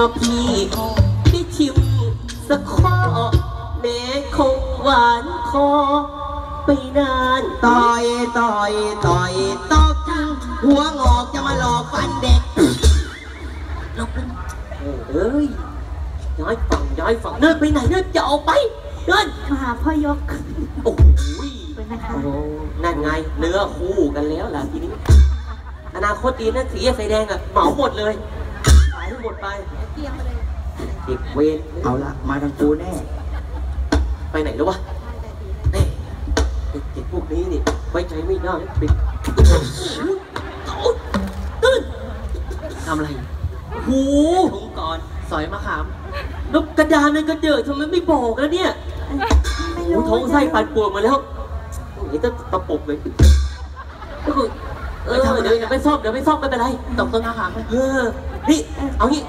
ถ้าพี่ได้ชิมสักข้อแม้คงหวานคอ ไปนานต่อยต่อยต่อยตอกหัวงอกจะมาหลอกฟันเด็กลบนั้นเอ้ยย้ายฝั่งย้ายฝั่งเดินไปไหนเดินจะออกไปเดินมาหาพ่อยก โอ้โหเป็นนะคะโอ้โหนั่นไงเนื้อคู่กันแล้วล่ะทีนี้ อนาคตดีนะสีไฟแดงอะเหมาหมดเลย ขายให้หมดไปเด็กเวรเอาละมาทางกูแน่ ไปไหนแล้ววะเน่เด็กพวกนี้นี่ไว้ใจไม่ได้ปิดตื่นทำอะไรหูถุงก่อนสอยมะขามแล้วกระดานนั่นก็เจอทำไมไม่บอกแล้วเนี่ยไม่หูรู้ท้องไส้ปั่นป่วนมาแล้วเห็นจะตะปบเลยก็คือ เออเดี๋ยวเดี๋ยวไปซ่อมเดี๋ยวไปซ่อมไม่เป็นไรตกต้นอาหารเออนี่เอางี้